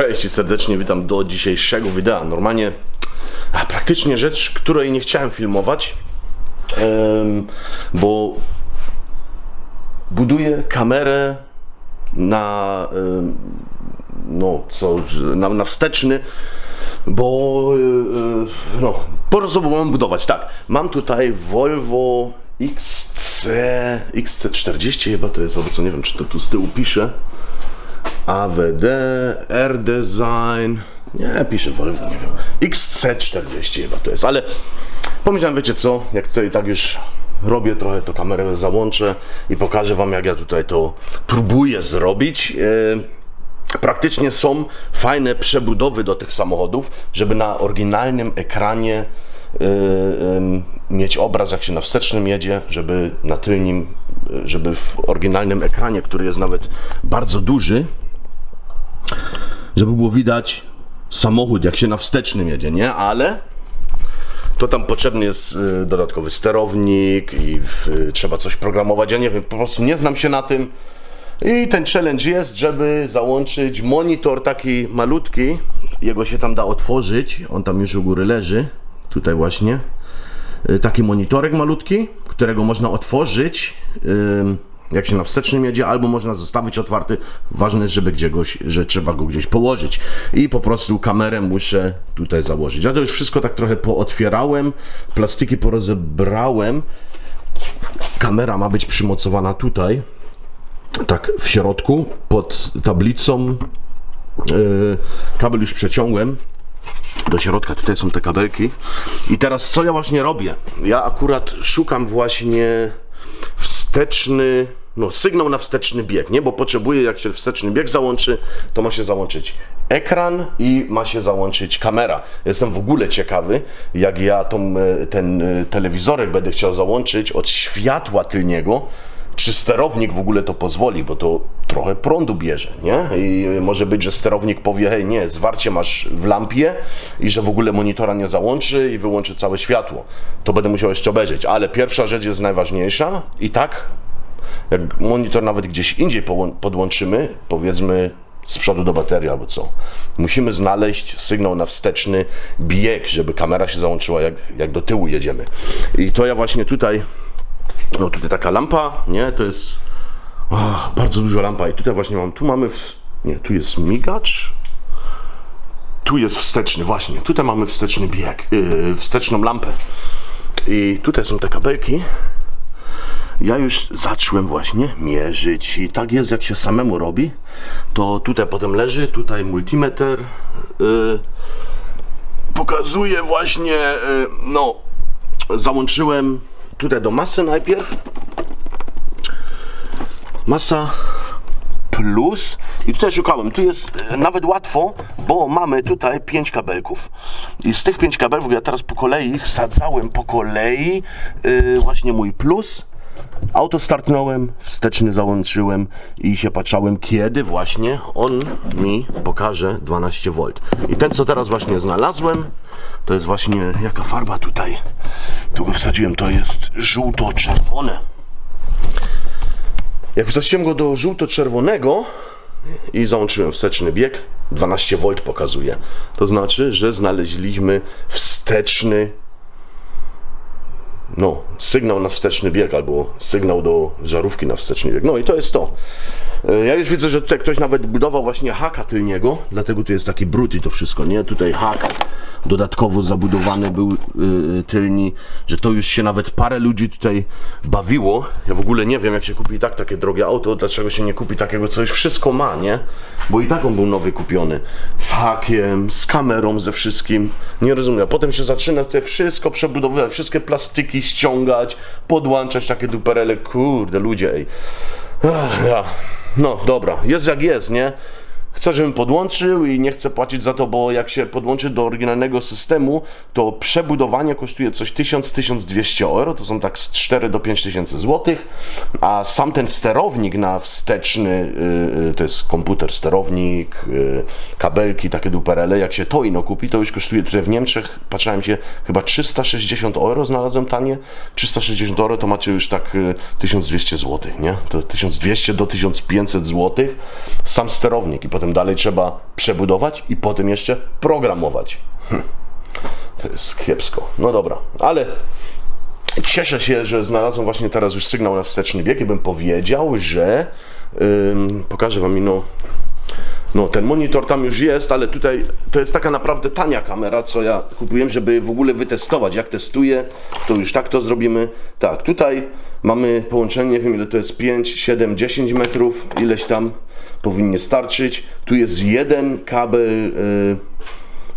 Cześć i serdecznie witam do dzisiejszego wideo. Normalnie a, praktycznie rzecz, której nie chciałem filmować, bo buduję kamerę na no co, na, na wsteczny, bo e, e, no, po prostu mam budować. Tak, mam tutaj Volvo XC, XC40 chyba to jest, albo co nie wiem, czy to tu z tyłu pisze. AWD, R-Design, nie, pisze Volvo, nie wiem, XC40 chyba to jest, ale pomyślałem, wiecie co, jak tutaj tak już robię trochę, to kamerę załączę i pokażę wam, jak ja tutaj to próbuję zrobić. E, Praktycznie są fajne przebudowy do tych samochodów, żeby na oryginalnym ekranie e, mieć obraz, jak się na wstecznym jedzie, żeby na tylnim, e, żeby w oryginalnym ekranie, który jest nawet bardzo duży, żeby było widać samochód, jak się na wstecznym jedzie, nie? Ale to tam potrzebny jest y, dodatkowy sterownik i y, trzeba coś programować. Ja nie wiem, po prostu nie znam się na tym. I ten challenge jest, żeby załączyć monitor taki malutki. Jego się tam da otworzyć. On tam już u góry leży. Tutaj właśnie. Y, Taki monitorek malutki, którego można otworzyć. ym, Jak się na wstecznym jedzie, albo można zostawić otwarty. Ważne jest, żeby gdzieś, że trzeba go gdzieś położyć. I po prostu kamerę muszę tutaj założyć. Ja to już wszystko tak trochę pootwierałem, plastiki porozebrałem. Kamera ma być przymocowana tutaj tak w środku, pod tablicą. Yy, kabel już przeciągłem. Do środka tutaj są te kabelki. I teraz co ja właśnie robię? Ja akurat szukam właśnie wsteczny, no sygnał na wsteczny bieg, nie? Bo potrzebuję, jak się wsteczny bieg załączy, to ma się załączyć ekran i ma się załączyć kamera. Jestem w ogóle ciekawy, jak ja tą, e, ten e, telewizorek będę chciał załączyć od światła tylniego, czy sterownik w ogóle to pozwoli, bo to trochę prądu bierze, nie? I może być, że sterownik powie, hej, nie, zwarcie masz w lampie i że w ogóle monitora nie załączy i wyłączy całe światło. To będę musiał jeszcze obejrzeć, ale pierwsza rzecz jest najważniejsza i tak, jak monitor nawet gdzieś indziej podłączymy, powiedzmy z przodu do baterii albo co, musimy znaleźć sygnał na wsteczny bieg, żeby kamera się załączyła, jak, jak do tyłu jedziemy. I to ja właśnie tutaj no tutaj taka lampa, nie, to jest o, bardzo duża lampa. I tutaj właśnie mam, tu mamy, w, nie, tu jest migacz, tu jest wsteczny, właśnie, tutaj mamy wsteczny bieg, yy, wsteczną lampę. I tutaj są te kabelki. Ja już zacząłem właśnie mierzyć i tak jest jak się samemu robi, to tutaj potem leży, tutaj multimeter, yy, pokazuje właśnie, yy, no, załączyłem tutaj do masy najpierw. Masa plus. I tutaj szukałem. Tu jest e, nawet łatwo, bo mamy tutaj pięć kabelków. I z tych pięć kabelków ja teraz po kolei wsadzałem po kolei yy, właśnie mój plus. Auto startnąłem, wsteczny załączyłem i się patrzałem, kiedy właśnie on mi pokaże 12V. I ten, co teraz właśnie znalazłem, to jest właśnie, jaka farba tutaj, tu go wsadziłem, to jest żółto-czerwone. Jak wsadziłem go do żółto-czerwonego i załączyłem wsteczny bieg, 12V pokazuje. To znaczy, że znaleźliśmy wsteczny no, sygnał na wsteczny bieg albo sygnał do żarówki na wsteczny bieg. No i to jest to. E, Ja już widzę, że tutaj ktoś nawet budował właśnie haka tylniego, dlatego tu jest taki brud i to wszystko, nie? Tutaj hak dodatkowo zabudowany był yy, tylni, że to już się nawet parę ludzi tutaj bawiło. Ja w ogóle nie wiem, jak się kupi tak takie drogie auto, dlaczego się nie kupi takiego, co już wszystko ma, nie? Bo i tak on był nowy kupiony. Z hakiem, z kamerą, ze wszystkim. Nie rozumiem. Potem się zaczyna tutaj wszystko przebudowywać, wszystkie ściągać, podłączać takie duperele. Kurde, ludzie, ej. No dobra, jest jak jest, nie? Chcę, żebym podłączył i nie chcę płacić za to, bo jak się podłączy do oryginalnego systemu, to przebudowanie kosztuje coś 1000-1200 euro, to są tak z 4 do 5 tysięcy złotych, a sam ten sterownik na wsteczny, yy, yy, to jest komputer, sterownik, yy, kabelki, takie duperele, jak się to ino kupi, to już kosztuje w Niemczech, patrzyłem się, chyba 360 euro znalazłem tanie, 360 euro to macie już tak yy, 1200 złotych, nie? To 1200 do 1500 złotych, sam sterownik i potem dalej trzeba przebudować i potem jeszcze programować. Hm. To jest kiepsko. No dobra, ale Cieszę się, że znalazłem właśnie teraz już sygnał na wsteczny bieg i bym powiedział, że ym, pokażę Wam no, no ten monitor tam już jest, ale tutaj to jest taka naprawdę tania kamera, co ja kupiłem, żeby w ogóle wytestować. Jak testuję, to już tak to zrobimy. Tak, tutaj mamy połączenie, nie wiem ile to jest, 5, 7, 10 metrów, ileś tam powinnie starczyć. Tu jest jeden kabel y,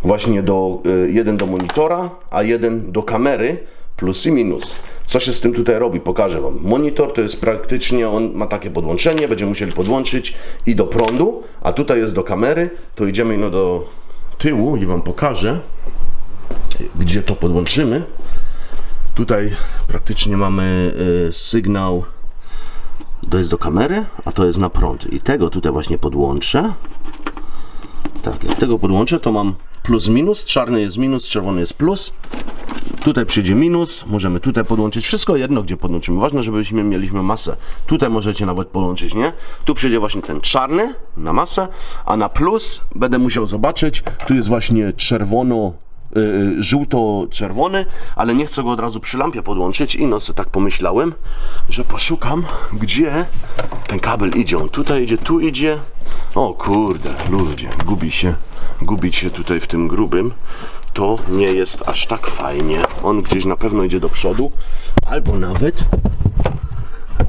właśnie do, y, jeden do monitora, a jeden do kamery, plus i minus. Co się z tym tutaj robi? Pokażę Wam. Monitor to jest praktycznie, on ma takie podłączenie, będziemy musieli podłączyć i do prądu, a tutaj jest do kamery, to idziemy no do tyłu i Wam pokażę, gdzie to podłączymy. Tutaj praktycznie mamy y, sygnał, to jest do kamery, a to jest na prąd. I tego tutaj właśnie podłączę. Tak, jak tego podłączę, to mam plus minus, czarny jest minus, czerwony jest plus. Tutaj przyjdzie minus, możemy tutaj podłączyć, wszystko jedno gdzie podłączymy, ważne żebyśmy mieliśmy masę. Tutaj możecie nawet podłączyć, nie? Tu przyjdzie właśnie ten czarny na masę, a na plus będę musiał zobaczyć, tu jest właśnie czerwono żółto-czerwony, ale nie chcę go od razu przy lampie podłączyć i no tak pomyślałem, że poszukam, gdzie ten kabel idzie. On tutaj idzie, tu idzie. O kurde, ludzie, gubi się, gubić się tutaj w tym grubym. To nie jest aż tak fajnie. On gdzieś na pewno idzie do przodu, albo nawet,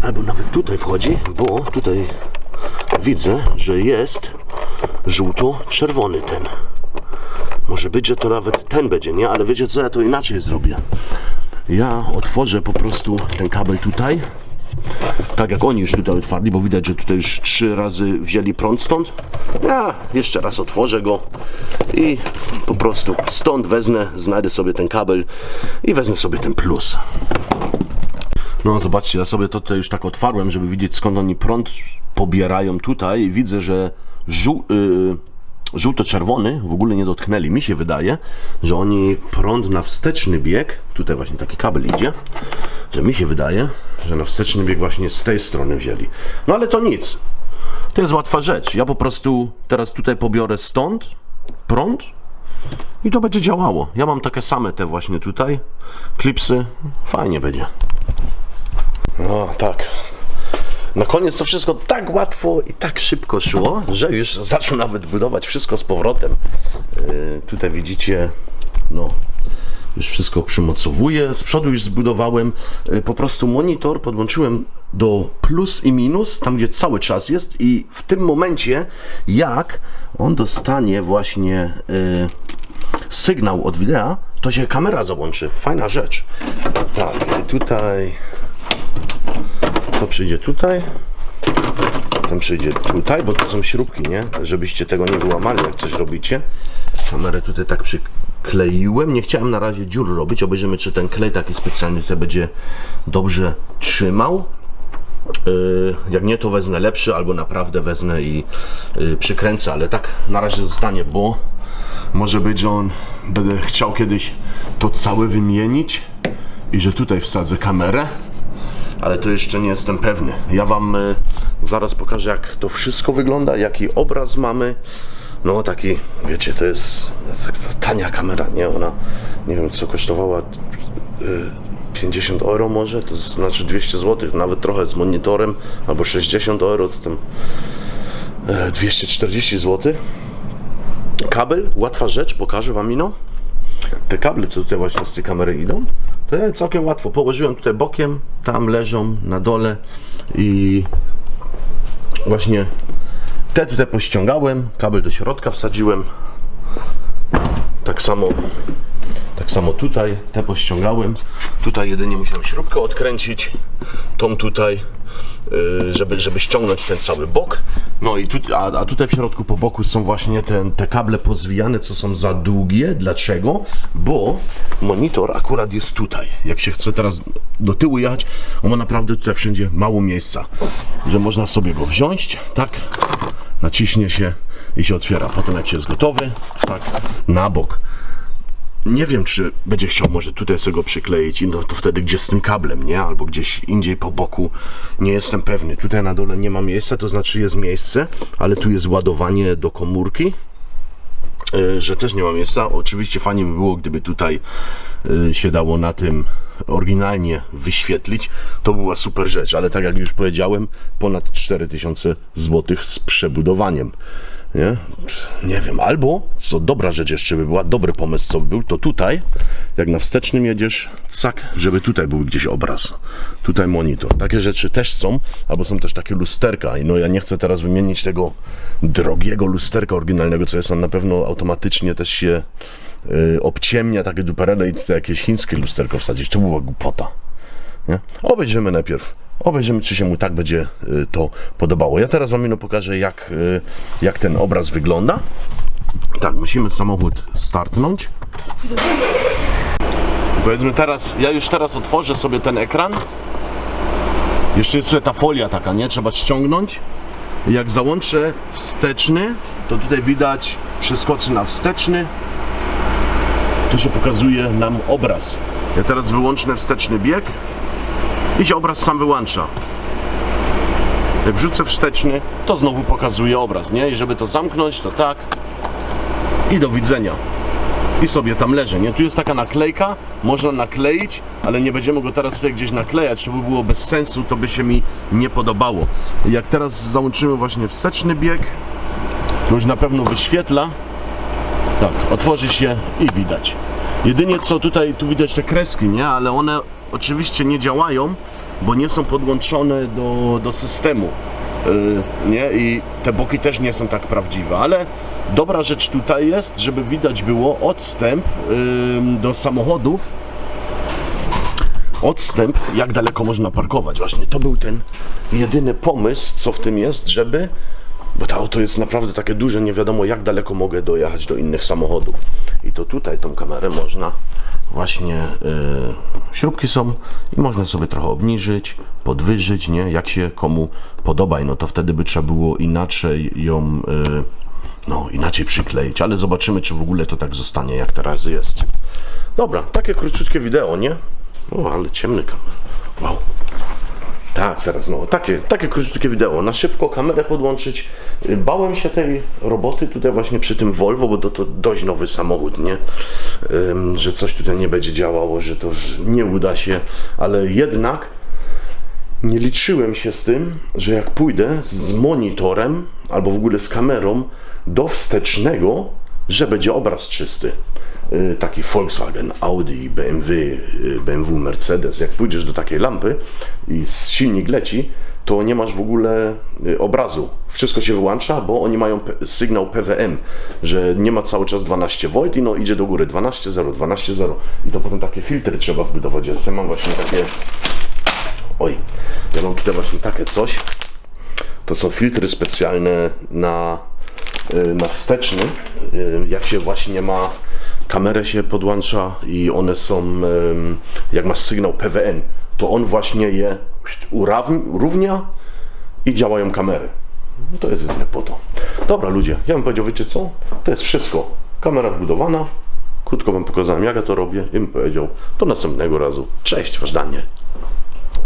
albo nawet tutaj wchodzi, bo tutaj widzę, że jest żółto-czerwony ten. Może być, że to nawet ten będzie, nie? Ale wiecie co, ja to inaczej zrobię. Ja otworzę po prostu ten kabel tutaj. Tak jak oni już tutaj otwarli, bo widać, że tutaj już trzy razy wzięli prąd stąd. Ja jeszcze raz otworzę go i po prostu stąd wezmę, znajdę sobie ten kabel i wezmę sobie ten plus. No zobaczcie, ja sobie to tutaj już tak otwarłem, żeby widzieć skąd oni prąd pobierają tutaj widzę, że żół, yy, żółto-czerwony w ogóle nie dotknęli. Mi się wydaje, że oni prąd na wsteczny bieg, tutaj właśnie taki kabel idzie, że mi się wydaje, że na wsteczny bieg właśnie z tej strony wzięli. No ale to nic. To jest łatwa rzecz. Ja po prostu teraz tutaj pobiorę stąd prąd i to będzie działało. Ja mam takie same te właśnie tutaj klipsy. Fajnie będzie. No tak. Na koniec to wszystko tak łatwo i tak szybko szło, że już zaczął nawet budować wszystko z powrotem. Yy, tutaj widzicie, no, już wszystko przymocowuję. Z przodu już zbudowałem yy, po prostu monitor, podłączyłem do plus i minus, tam gdzie cały czas jest i w tym momencie, jak on dostanie właśnie yy, sygnał od widea, to się kamera załączy. Fajna rzecz. Tak, tutaj to przyjdzie tutaj, ten przyjdzie tutaj, bo to są śrubki, nie? Żebyście tego nie wyłamali, jak coś robicie. Kamerę tutaj tak przykleiłem. Nie chciałem na razie dziur robić. Obejrzymy, czy ten klej taki specjalny tutaj będzie dobrze trzymał. Yy, jak nie, to wezmę lepszy, albo naprawdę wezmę i yy, przykręcę, ale tak na razie zostanie, bo może być, że on będę chciał kiedyś to całe wymienić i że tutaj wsadzę kamerę ale to jeszcze nie jestem pewny. Ja Wam y, zaraz pokażę, jak to wszystko wygląda, jaki obraz mamy. No taki, wiecie, to jest tania kamera, nie? Ona, nie wiem co kosztowała, y, 50 euro może, to znaczy 200 zł, nawet trochę z monitorem, albo 60 euro, to tam y, 240 zł. Kabel, łatwa rzecz, pokażę Wam ino. Te kable, co tutaj właśnie z tej kamery idą, ja całkiem łatwo. Położyłem tutaj bokiem, tam leżą na dole i właśnie te tutaj pościągałem, kabel do środka wsadziłem. Tak samo, tak samo tutaj, te pościągałem. Tutaj jedynie musiałem śrubkę odkręcić, tą tutaj, yy, żeby, żeby ściągnąć ten cały bok. No i tu, a, a tutaj w środku po boku są właśnie te, te kable pozwijane, co są za długie. Dlaczego? Bo monitor akurat jest tutaj. Jak się chce teraz do tyłu jechać, on ma naprawdę tutaj wszędzie mało miejsca, że można sobie go wziąć, tak, naciśnie się i się otwiera. Potem jak się jest gotowy, tak, na bok. nie wiem, czy będzie chciał może tutaj sobie go przykleić i no to wtedy gdzie z tym kablem, nie? Albo gdzieś indziej po boku. Nie jestem pewny. Tutaj na dole nie ma miejsca, to znaczy jest miejsce, ale tu jest ładowanie do komórki. E, że też nie ma miejsca. Oczywiście fajnie by było, gdyby tutaj e, się dało na tym oryginalnie wyświetlić. To była super rzecz, ale tak jak już powiedziałem, ponad 4000 zł z przebudowaniem. Nie? nie wiem, albo co dobra rzecz jeszcze by była, dobry pomysł co by był, to tutaj, jak na wstecznym jedziesz, sak, żeby tutaj był gdzieś obraz, tutaj monitor. Takie rzeczy też są, albo są też takie lusterka. I no ja nie chcę teraz wymienić tego drogiego lusterka oryginalnego, co jest on na pewno automatycznie też się y, obciemnia, takie duperele i tutaj jakieś chińskie lusterko wsadzić. To była głupota. Nie? Obejrzymy najpierw. Obejrzymy, czy się mu tak będzie y, to podobało. Ja teraz Wam pokażę, jak, y, jak ten obraz wygląda. Tak, musimy samochód startnąć. Powiedzmy teraz, ja już teraz otworzę sobie ten ekran. Jeszcze jest ta folia taka, nie? Trzeba ściągnąć. Jak załączę wsteczny, to tutaj widać, przeskoczy na wsteczny. Tu się pokazuje nam obraz. Ja teraz wyłączę wsteczny bieg i się obraz sam wyłącza. Jak wrzucę wsteczny, to znowu pokazuje obraz, nie? I żeby to zamknąć, to tak. I do widzenia. I sobie tam leży, nie? Tu jest taka naklejka, można nakleić, ale nie będziemy go teraz tutaj gdzieś naklejać, to by było bez sensu, to by się mi nie podobało. Jak teraz załączymy właśnie wsteczny bieg, to już na pewno wyświetla. Tak, otworzy się i widać. Jedynie co tutaj, tu widać te kreski, nie? Ale one oczywiście nie działają, bo nie są podłączone do, do systemu. Yy, nie? I te boki też nie są tak prawdziwe, ale dobra rzecz tutaj jest, żeby widać było odstęp do samochodów. Odstęp, jak daleko można parkować. Właśnie to był ten jedyny pomysł, co w tym jest, żeby bo to auto jest naprawdę takie duże, nie wiadomo jak daleko mogę dojechać do innych samochodów. I to tutaj tą kamerę można właśnie, yy, śrubki są i można sobie trochę obniżyć, podwyżyć, nie? Jak się komu podoba. No to wtedy by trzeba było inaczej ją, yy, no inaczej przykleić. Ale zobaczymy, czy w ogóle to tak zostanie, jak teraz jest. Dobra, takie króciutkie wideo, nie? O, ale ciemny kamer. Wow. Tak, teraz no, takie, takie króciutkie wideo, na szybko kamerę podłączyć. Bałem się tej roboty tutaj właśnie przy tym Volvo, bo to, to dość nowy samochód, nie? Ym, że coś tutaj nie będzie działało, że to nie uda się, ale jednak nie liczyłem się z tym, że jak pójdę z monitorem albo w ogóle z kamerą do wstecznego, że będzie obraz czysty. Y, Taki Volkswagen, Audi, BMW, y, BMW, Mercedes. Jak pójdziesz do takiej lampy i silnik leci, to nie masz w ogóle y, obrazu. Wszystko się wyłącza, bo oni mają sygnał PWM, że nie ma cały czas 12V i no idzie do góry 12.0, 12.0 i to potem takie filtry trzeba wbudować. Ja mam właśnie takie Oj, ja mam tutaj właśnie takie coś. To są filtry specjalne na, na wsteczny. Y, Jak się właśnie ma kamerę się podłącza i one są, ym, jak masz sygnał PWN, to on właśnie je urównia i działają kamery. No to jest jedyne po to. Dobra ludzie, ja bym powiedział, wiecie co? To jest wszystko. Kamera wbudowana. Krótko wam pokazałem jak ja to robię i bym powiedział do następnego razu. Cześć, wasz Daniel.